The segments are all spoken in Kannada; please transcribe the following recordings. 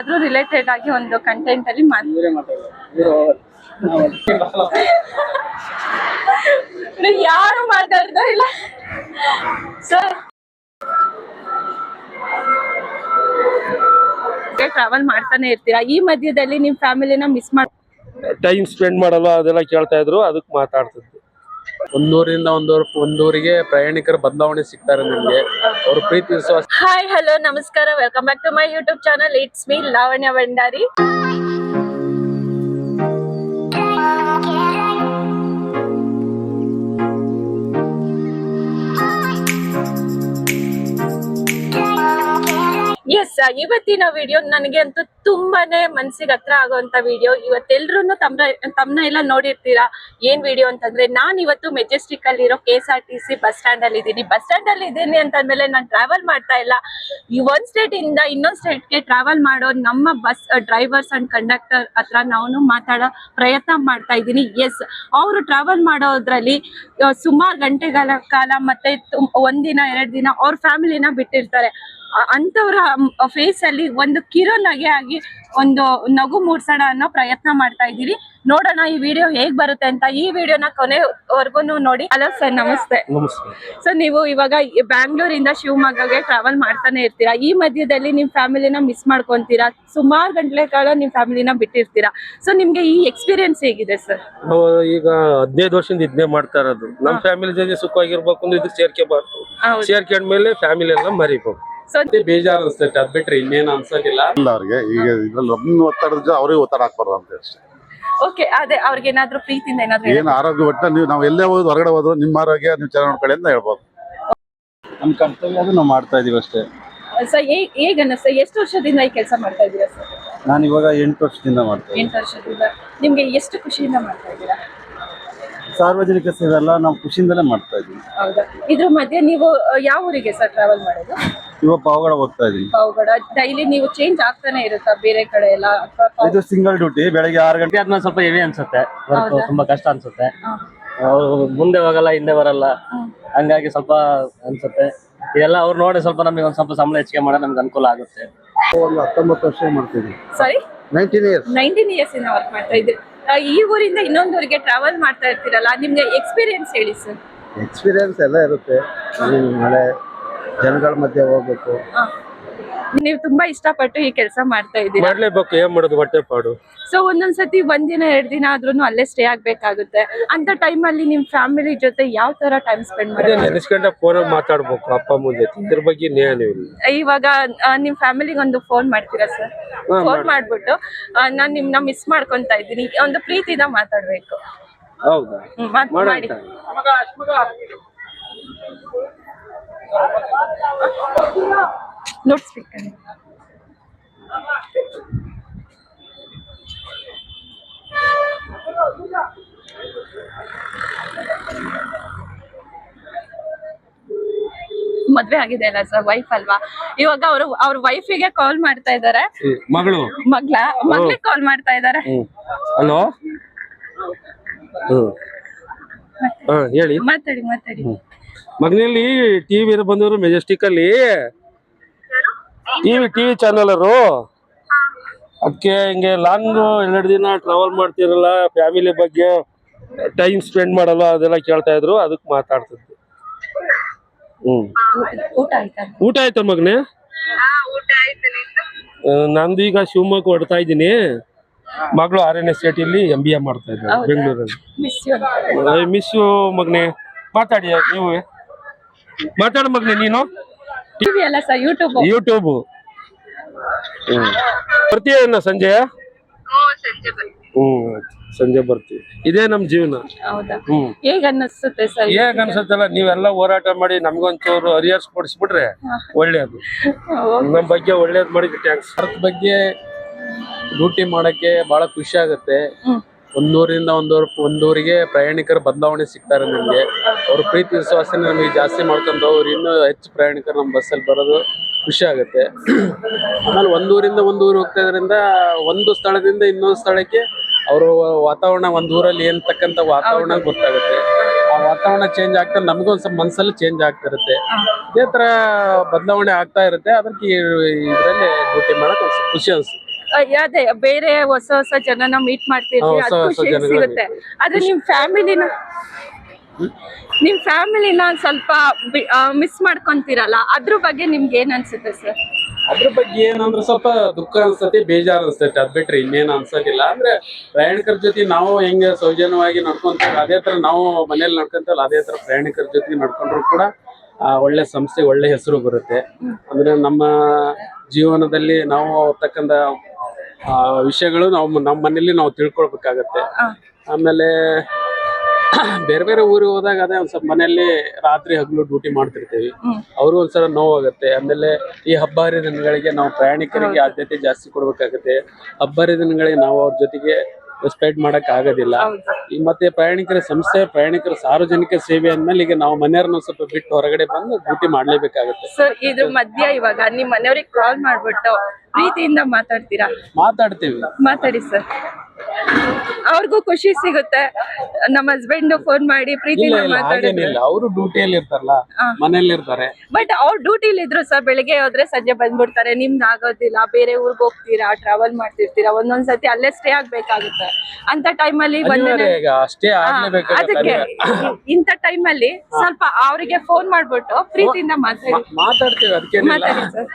ಅದ್ರ ರಿಲೇಟೆಡ್ ಆಗಿ ಒಂದು ಕಂಟೆಂಟ್ ಅಲ್ಲಿ ಮಾತು ಯಾರು ಮಾತಾಡ್ತಾ ಇಲ್ಲ. ಸರ್ ಟ್ರಾವೆಲ್ ಮಾಡ್ತಾನೆ ಇರ್ತೀರಾ? ಈ ಮಧ್ಯದಲ್ಲಿ ನಿಮ್ ಫ್ಯಾಮಿಲಿನ ಮಿಸ್ ಮಾಡ್ ಟೈಮ್ ಸ್ಪೆಂಡ್ ಮಾಡಲ್ಲ ಅದೆಲ್ಲ ಕೇಳ್ತಾ ಇದ್ರು ಅದಕ್ಕೆ ಮಾತಾಡ್ತಿದ್ವಿ ಒಂದೂರಿಂದ ಒಂದೂರ್, ಒಂದೂರಿಗೆ ಪ್ರಯಾಣಿಕರ ಬದಲಾವಣೆ ಸಿಗ್ತಾರೆ ನಿಮ್ಗೆ. ಅವ್ರು ಪ್ರೀತಿ ವಿಶ್ವಾಸ ಹಾಯ್ ಹಲೋ ನಮಸ್ಕಾರ. Welcome back to my YouTube channel it's me Lavanya Bhandari ಇವತ್ತಿನ ವಿಡಿಯೋ ನನಗೆ ಅಂತೂ ತುಂಬಾನೇ ಮನ್ಸಿಗೆ ಹತ್ರ ಆಗುವಂತ ವಿಡಿಯೋ ಇವತ್ತೆಲ್ಲರೂ ತಮ್ಮ ತಮ್ಮನ ಎಲ್ಲ ನೋಡಿರ್ತೀರಾ? ಏನ್ ವಿಡಿಯೋ ಅಂತಂದ್ರೆ ನಾನ್ ಇವತ್ತು ಮೆಜೆಸ್ಟಿಕ್ ಅಲ್ಲಿ ಇರೋ ಕೆ ಎಸ್ ಬಸ್ ಸ್ಟ್ಯಾಂಡ್ ಅಲ್ಲಿ ಇದ್ದೀನಿ ಬಸ್ ಸ್ಟ್ಯಾಂಡ್ ಅಲ್ಲಿ ಇದ್ದೀನಿ ಅಂತಂದ್ಮೇಲೆ ನಾನು ಟ್ರಾವೆಲ್ ಮಾಡ್ತಾ ಇಲ್ಲ. ಈ ಒಂದ್ ಸ್ಟೇಟ್ ಇಂದ ಇನ್ನೊಂದ್ ಸ್ಟೇಟ್ಗೆ ಟ್ರಾವೆಲ್ ಮಾಡೋ ನಮ್ಮ ಬಸ್ ಡ್ರೈವರ್ಸ್ ಅಂಡ್ ಕಂಡಕ್ಟರ್ ಹತ್ರ ನಾನು ಮಾತಾಡೋ ಪ್ರಯತ್ನ ಮಾಡ್ತಾ ಇದ್ದೀನಿ. ಎಸ್ ಅವರು ಟ್ರಾವೆಲ್ ಮಾಡೋದ್ರಲ್ಲಿ ಸುಮಾರು ಗಂಟೆಗಳ ಕಾಲ ಮತ್ತೆ ಒಂದಿನ, ಎರಡ್ ದಿನ ಅವ್ರ ಫ್ಯಾಮಿಲಿನ ಬಿಟ್ಟಿರ್ತಾರೆ. ಅ- ಅಂಥವ್ರ ಫೇಸ್ ಅಲ್ಲಿ ಒಂದು ಕಿರೋ ನಗೆ ಆಗಿ ಒಂದು ನಗು ಮೂಡ್ಸೋಣ ಅನ್ನೋ ಪ್ರಯತ್ನ ಮಾಡ್ತಾ ಇದ್ದೀರಿ. ನೋಡೋಣ ಈ ವಿಡಿಯೋ ಹೇಗ್ ಬರುತ್ತೆ ಅಂತ. ಈ ವಿಡಿಯೋನ ಕೊನೆವರೆಗೂ ನೋಡಿ. ಹಲೋ ಸರ್ ನಮಸ್ತೆ. ಸರ್ ನೀವು ಇವಾಗ ಬ್ಯಾಂಗ್ಳೂರಿಂದ ಶಿವಮೊಗ್ಗಗೆ ಟ್ರಾವೆಲ್ ಮಾಡ್ತಾನೆ ಇರ್ತೀರಾ? ಈ ಮಧ್ಯದಲ್ಲಿ ನಿಮ್ ಫ್ಯಾಮಿಲಿನ ಮಿಸ್ ಮಾಡ್ಕೊಂತೀರಾ? ಸುಮಾರು ಗಂಟೆ ಕಾಲ ನಿಮ್ ಫ್ಯಾಮಿಲಿನ ಬಿಟ್ಟಿರ್ತೀರಾ? ಸೊ ನಿಮ್ಗೆ ಈ ಎಕ್ಸ್ಪೀರಿಯನ್ಸ್ ಹೇಗಿದೆ ಸರ್? ನಾವು ಈಗ ಹದಿನೈದು ವರ್ಷದಿಂದ ಇದ್ನೇ ಮಾಡ್ತಾ ಇರೋದು. ನಮ್ಮ ಫ್ಯಾಮಿಲಿ ಜೊತೆ ಸುಖವಾಗಿರ್ಬೇಕು ಅಂದ್ರೆ ಇದಕ್ಕೆ ಸೇರ್ಕೋಬಾರ್ದು ಸೇರ್ಕೊಂಡ್ಮೇಲೆ ಫ್ಯಾಮಿಲಿ ಎಲ್ಲ ಮರಿಬೇಕು ಸೊ ಬೇಜಾರು ಅನ್ಸ್ತೈತೆ ಅದ್ ಬಿಟ್ರೆ ಇನ್ನೇನು ಅನ್ಸೋದಿಲ್ಲ. ಇಲ್ಲ ಅವ್ರಿಗೆ ಈಗ ಇದ್ರಲ್ಲಿ ಒಬ್ಬನ ಒತ್ತಡದ ಜೊ- ಅವ್ರಿಗೆ ಒತ್ತಡ ಹಾಕ್ಬಾರ್ದು ಅಂತ ಅಷ್ಟೇ ಓಕೆ ಅದೇ ಅವ್ರಿಗೆ ಏನಾದ್ರು ಪ್ರೀತಿಯಿಂದ ಏನಾದ್ರು ಏನು ಆರೋಗ್ಯ ಒಟ್ಟ ನೀವು ನಾವು ಎಲ್ಲೇ ಹೊರಗಡೆ ಹೋದ್ರು ನಿಮ್ಮ ಆರೋಗ್ಯ ನೀವು ಚೆನ್ನಾಗಿ ನೋಡ್ಕೊಳ್ಳಿ ಅಂತ ಹೇಳ್ಬೋದು. ನಮ್ ಕರ್ತವ್ಯ ಅದು ನಾವು ಮಾಡ್ತಾ ಇದೀವಿ ಅಷ್ಟೇ. ಸರ್ ಹೇಗ್ ಅನ್ನಿಸ್ತಾ ಎಷ್ಟು ವರ್ಷದಿಂದ ಈ ಕೆಲಸ ಮಾಡ್ತಾ ಇದ್ದೀರಾ ಸರ್ ನಾನು ಇವಾಗ ಎಂಟು ವರ್ಷದಿಂದ ಮಾಡ್ತೀನಿ ಎಂಟು ವರ್ಷದಿಂದ. ನಿಮ್ಗೆ ಎಷ್ಟು ಖುಷಿಯಿಂದ ಮಾಡ್ತಾ ಇದ್ದೀರಾ ಸಾರ್ವಜನಿಕ ಸೇವೆ ಎಲ್ಲ ನಾವು ಖುಷಿಯಿಂದಲೇ ಮಾಡ್ತಾ ಇದೀವಿ ಹೌದಾ? ಇದ್ರ ಮಧ್ಯೆ ನೀವು ಯಾವ ಊರಿಗೆ ಸರ್ ಟ್ರಾವೆಲ್ ಮಾಡೋದು? ಇವಾಗ ಪಾವಗಡ ಹೋಗ್ತಾ ಇದೀವಿ ಪಾವಗಡ. ಡೈಲಿ ನೀವು ಚೇಂಜ್ ಆಗ್ತಾನೆ ಇರುತ್ತಾ ಬೇರೆ ಕಡೆ ಎಲ್ಲ? ಅಥವಾ ಪಾವ್- ಇದು ಸಿಂಗಲ್ ಡ್ಯೂಟಿ ಬೆಳಗ್ಗೆ ಆರು ಗಂಟೆ ಅದ್ನ ಸ್ವಲ್ಪ ಹೆವಿ ಅನ್ಸುತ್ತೆ. ವರ್ಕ್ ಹೌದಾ? ತುಂಬಾ ಕಷ್ಟ ಅನ್ಸುತ್ತೆ. ಹಾ. ಅವ್ರು ಮುಂದೆ ಹೋಗಲ್ಲ ಹಿಂದೆ ಬರಲ್ಲ. ಹಂಗಾಗಿ ಸ್ವಲ್ಪ ಅನ್ಸುತ್ತೆ. ಇದೆಲ್ಲ ಅವ್ರು ನೋಡಿ ಸ್ವಲ್ಪ ನಮಗೆ ಒಂದ್ ಸ್ವಲ್ಪ ಸಂಬಳ ಹೆಚ್ಚಿಗೆ ಮಾಡೋದು ನಮ್ಗೆ ಅನುಕೂಲ ಆಗುತ್ತೆ. ಒಂದು ಹತ್ತೊಂಬತ್ತು ವರ್ಷ ಮಾಡ್ತೀವಿ sorry nineteen years nineteen years ಇಂದ ವರ್ಕ್ ಮಾಡ್ತಾ ಇದ್ದೀರಿ. ಅ, ಈ ಊರಿಂದ ಇನ್ನೊಂದು ಊರಿಗೆ ಟ್ರಾವೆಲ್ ಮಾಡ್ತಾ ಇರ್ತೀರಲ್ಲ ನಿಮ್ಗೆ ಎಕ್ಸ್ಪೀರಿಯನ್ಸ್ ಹೇಳಿ ಸರ್ ಎಕ್ಸ್ಪೀರಿಯನ್ಸ್ ಎಲ್ಲ ಇರುತ್ತೆ. ಮಳೆ ಜನಗಳ ಮಧ್ಯೆ ಹೋಗ್ಬೇಕು. ನೀವು ತುಂಬಾ ಇಷ್ಟಪಟ್ಟು ಈ ಕೆಲಸ ಮಾಡ್ತಾ ಇದ್ದೀರಾ? ಮಾಡ್ಲೇಬೇಕು ಏನ್ ಮಾಡೋದು ಹೊಟ್ಟೆ ಪಾಡು. ಸೊ ಒಂದೊಂದ್ಸತಿ ಒಂದಿನ ಎರಡ್ ದಿನ ಆದ್ರೂ ಅಲ್ಲೇ ಸ್ಟೇ ಆಗ್ಬೇಕಾಗುತ್ತೆ. ಅಂತ ಟೈಮ್ ಅಲ್ಲಿ ನಿಮ್ ಫ್ಯಾಮಿಲಿ ಜೊತೆ ಯಾವ ತರ ಟೈಮ್ ಸ್ಪೆಂಡ್ ಮಾಡಿ ಮಾತಾಡ್ಬೇಕು ಅಪ್ಪ ಅಮ್ಮನ ಜೊತೆ. ಇದ್ರ ಬಗ್ಗೆ ಇವಾಗ ನಿಮ್ ಫ್ಯಾಮಿಲಿಗೆ ಒಂದು ಫೋನ್ ಮಾಡ್ತೀರಾ ಸರ್ ಫೋನ್ ಮಾಡ್ಬಿಟ್ಟು ನಾನ್ ನಿಮ್ನ ಮಿಸ್ ಮಾಡ್ಕೊಂತ ಇದ್ದೀನಿ. ಒಂದು ಪ್ರೀತಿಯಿಂದ ಮಾತಾಡ್ಬೇಕು. ಮಾಡು. ಲೌಡ್ ಸ್ಪೀಕರ್ ಮದ್ವೆ ಆಗಿದೆ ಅಲ್ಲ ಸರ್ ವೈಫ್ ಅಲ್ವಾ? ಇವಾಗ ಅವರು ಅವ್ರ ವೈಫಿಗೆ ಕಾಲ್ ಮಾಡ್ತಾ ಇದಾರೆ. ಮಗಳು? ಮಗ್ಲ ಮಗ್ಳಿಗೆ ಕಾಲ್ ಮಾಡ್ತಾ ಇದಾರೆ. ಹಲೋ ಹೇಳಿ. ಮಾತಾಡಿ ಮಾತಾಡಿ. ಮಗನಲ್ಲಿ ಟಿವಿ ಬಂದವರು ಮೆಜೆಸ್ಟಿಕ್ ಅಲ್ಲಿ. ಟಿವಿ ಟಿವಿ ಚಾನಲರು ಅದಕ್ಕೆ ಹಿಂಗೆ ಲಾಂಗ್ ಎರಡು ದಿನ ಟ್ರಾವೆಲ್ ಮಾಡ್ತಿರಲ್ಲ ಫ್ಯಾಮಿಲಿ ಬಗ್ಗೆ ಟೈಮ್ ಸ್ಪೆಂಡ್ ಮಾಡಲ್ಲ ಅದೆಲ್ಲ ಕೇಳ್ತಾ ಇದ್ರು ಅದಕ್ಕೆ ಮಾತಾಡ್ತಿದ್ದೆ. ಹ್ಮ್. ಊಟ ಆಯ್ತಾ? ಊಟ ಆಯ್ತಾ ಮಗನೇ? ನಂದು ಈಗ ಶಿವಮೊಗ್ಗ ಹೊಡ್ತಾ ಇದ್ದೀನಿ. ಮಗಳು ಆರ್ ಎನ್ ಎಸ್ ಇಲ್ಲಿ ಎಂ ಬಿ ಎ ಮಾಡ್ತಾ ಇದ್ದಾರೆ ಬೆಂಗಳೂರಲ್ಲಿ. ಮಿಸ್ ಯು ಮಗನೇ. ಮಾತಾಡಿ ನೀವು. ಮಾತಾಡ ಮಗನೇ ನೀನು? ಟಿವಿ ಅಲ್ಲ ಸರ್ ಯೂಟ್ಯೂಬ್ ಯೂಟ್ಯೂಬ್ ಬರ್ತೀಯ ಸಂಜೆ ಹ್ಮ್ ಸಂಜೆ ಬರ್ತೀವಿ. ಇದೇ ನಮ್ ಜೀವನ. ಹೌದಾ? ಹ್ಮ್ ಹೇಗ್ ಅನ್ನಿಸುತ್ತೆ ಸರ್ ಹೇಗ್ ಅನ್ಸತ್ತಲ್ಲ ನೀವೆಲ್ಲ ಹೋರಾಟ ಮಾಡಿ ನಮ್ಗೊಂಚೂರು ಹರಿಯರ್ಸ್ ಕೊಡಿಸ್ಬಿಟ್ರೆ ಒಳ್ಳೇದು. ನಮ್ ಬಗ್ಗೆ ಒಳ್ಳೇದ್ ಮಾಡಿದ್ರೆ ಟ್ಯಾಂಕ್ಸ್ ಬಗ್ಗೆ ಡ್ಯೂಟಿ ಮಾಡಕ್ಕೆ ಬಹಳ ಖುಷಿ ಆಗುತ್ತೆ. ಒಂದೂರಿಂದ ಒಂದೂರ್ ಒಂದೂರಿಗೆ ಪ್ರಯಾಣಿಕರು ಬದಲಾವಣೆ ಸಿಗ್ತಾರೆ ನಮಗೆ. ಅವ್ರ ಪ್ರೀತಿ ವಿಶ್ವಾಸ ನಮಗೆ ಜಾಸ್ತಿ ಮಾಡ್ಕೊಂಡು ಅವ್ರು ಇನ್ನೂ ಹೆಚ್ಚು ಪ್ರಯಾಣಿಕರು ನಮ್ಮ ಬಸ್ಸಲ್ಲಿ ಬರೋದು ಖುಷಿ ಆಗುತ್ತೆ. ಆಮೇಲೆ ಒಂದೂರಿಂದ ಒಂದ್ ಊರು ಹೋಗ್ತಾ ಇದರಿಂದ ಒಂದು ಸ್ಥಳದಿಂದ ಇನ್ನೊಂದು ಸ್ಥಳಕ್ಕೆ ಅವರು ವಾತಾವರಣ ಒಂದು ಊರಲ್ಲಿ ಏನ್ ತಕ್ಕಂತ ವಾತಾವರಣ ಗೊತ್ತಾಗುತ್ತೆ. ಆ ವಾತಾವರಣ ಚೇಂಜ್ ಆಗ್ತಾ ನಮಗೂ ಒಂದ್ ಸ್ವಲ್ಪ ಮನಸ್ಸಲ್ಲಿ ಚೇಂಜ್ ಆಗ್ತಿರುತ್ತೆ. ಇದೇ ತರ ಬದಲಾವಣೆ ಆಗ್ತಾ ಇರುತ್ತೆ. ಅದಕ್ಕೆ ಇದರಲ್ಲಿ ಡ್ಯೂಟಿ ಮಾಡಕ್ ಒಂದು ಸ್ವಲ್ಪ ಖುಷಿ ಅನ್ಸುತ್ತೆ. ಅದೇ ಬೇರೆ ಹೊಸ ಹೊಸ ಜನನ ಮೀಟ್ ಮಾಡ್ತೀವಿ ಅದು ಖುಷಿ ಸಿಗುತ್ತೆ. ಆದ್ರೆ ನಿಮ್ ಫ್ಯಾಮಿಲಿನ ನಿಮ್ ಫ್ಯಾಮಿಲಿನ ಸ್ವಲ್ಪ ಮಿಸ್ ಮಾಡ್ಕೊಂತೀರಲ್ಲ ಅದ್ರ ಬಗ್ಗೆ ನಿಮ್ಗೆ ಏನ್ ಅನ್ಸುತ್ತೆ ಸರ್? ಅದ್ರ ಬಗ್ಗೆ ಏನಂದ್ರೆ ಸ್ವಲ್ಪ ದುಃಖ ಅನ್ಸತಿ ಬೇಜಾರ್ ಅನ್ಸತಿ ಅದ್ ಬಿಟ್ರೆ ಇನ್ನೇನ್ ಅನ್ಸೋದಿಲ್ಲ. ಅಂದ್ರೆ ಪ್ರಯಾಣಿಕರ ಜೊತೆ ನಾವು ಹೆಂಗೆ ಸೌಜನ್ಯವಾಗಿ ನಡ್ಕೊಂತೀವಿ ಅದೇ ತರ ನಾವು ಮನೇಲಿ ನಡ್ಕೊಂತಲ್ಲ ಅದೇ ತರ ಪ್ರಯಾಣಿಕರ ಜೊತೆ ನಡ್ಕೊಂಡ್ರು ಕೂಡ ಒಳ್ಳೆ ಸಂಸ್ಥೆ ಒಳ್ಳೆ ಹೆಸರು ಬರುತ್ತೆ. ಅಂದ್ರೆ ನಮ್ಮ ಜೀವನದಲ್ಲಿ ನಾವು ತಕ್ಕಂತ ವಿಷಯಗಳು ನಾವು ನಮ್ಮ ಮನೇಲಿ ನಾವು ತಿಳ್ಕೊಳ್ಬೇಕಾಗತ್ತೆ. ಆಮೇಲೆ ಬೇರೆ ಬೇರೆ ಊರಿಗೆ ಹೋದಾಗ ಅದೇ ಒಂದ್ ಸ್ವಲ್ಪ ಮನೆಯಲ್ಲಿ ರಾತ್ರಿ ಹಗಲು ಡ್ಯೂಟಿ ಮಾಡ್ತಿರ್ತೀವಿ. ಅವರು ಒಂದ್ಸಲ ನೋವಾಗುತ್ತೆ. ಆಮೇಲೆ ಈ ಹಬ್ಬ ಹರಿದಿನಗಳಿಗೆ ನಾವು ಪ್ರಯಾಣಿಕರಿಗೆ ಆದ್ಯತೆ ಜಾಸ್ತಿ ಕೊಡ್ಬೇಕಾಗತ್ತೆ. ಹಬ್ಬ ಹರಿದಿನಗಳಿಗೆ ನಾವು ಅವ್ರ ಜೊತೆಗೆ ಸ್ಪ್ರೆಡ್ ಮಾಡಕ್ ಆಗೋದಿಲ್ಲ. ಈ ಮತ್ತೆ ಪ್ರಯಾಣಿಕರ ಸಂಸ್ಥೆ ಪ್ರಯಾಣಿಕರ ಸಾರ್ವಜನಿಕ ಸೇವೆ ಅಂದ್ಮೇಲೆ ಈಗ ನಾವು ಮನೆಯವ್ರನ್ನ ಸ್ವಲ್ಪ ಬಿಟ್ಟು ಹೊರಗಡೆ ಬಂದು ಡ್ಯೂಟಿ ಮಾಡ್ಲೇಬೇಕಾಗುತ್ತೆ. ಸರ್ ಇದ್ರ ಮಧ್ಯ ಇವಾಗ ನಿಮ್ ಮನೆಯವ್ರಿಗೆ ಕಾಲ್ ಮಾಡ್ಬಿಟ್ಟು ಪ್ರೀತಿಯಿಂದ ಮಾತಾಡ್ತೀರಾ? ಮಾತಾಡ್ತೀವಿ. ಮಾತಾಡಿ ಸರ್. ಅವ್ರಿಗೂ ಖುಷಿ ಸಿಗುತ್ತೆ. ನಮ್ಮ ಹಸ್ಬೆಂಡ್ ಫೋನ್ ಮಾಡಿ ಪ್ರೀತಿಯಿಂದ ಇಲ್ಲ ಮಾತಾಡಿದ್ರೆ. ಹಾಗೇನಿಲ್ಲ. ಅವರು ಡ್ಯೂಟಿಯಲ್ಲಿ ಇರ್ತಾರಲ್ಲ ಹಾ. ಮನೇಲಿ ಇರ್ತಾರೆ ಬಟ್ ಅವ್ರ ಡ್ಯೂಟಿಲಿ ಇದ್ರು ಸರ್ ಬೆಳಿಗ್ಗೆ ಹೋದ್ರೆ ಸಂಜೆ ಬಂದ್ಬಿಡ್ತಾರೆ. ನಿಮ್ದು ಆಗೋದಿಲ್ಲ ಬೇರೆ ಊರ್ಗ್ ಹೋಗ್ತೀರಾ ಟ್ರಾವೆಲ್ ಮಾಡ್ತಿರ್ತೀರಾ ಒಂದೊಂದ್ಸತಿ ಅಲ್ಲೇ ಸ್ಟೇ ಆಗ್ಬೇಕಾಗುತ್ತೆ. ಅಂತ ಟೈಮಲ್ಲಿ ಅಲ್ಲಿ ಈಗ ಅಷ್ಟೇ ಅದಕ್ಕೆ. ಇಂಥ ಟೈಮಲ್ಲಿ ಸ್ವಲ್ಪ ಅವರಿಗೆ ಫೋನ್ ಮಾಡ್ಬಿಟ್ಟು ಪ್ರೀತಿಯಿಂದ ಮಾತಾಡಿ. ಮಾತಾಡ್ತೀವಿ ಮಾತಾಡಿ ಸರ್.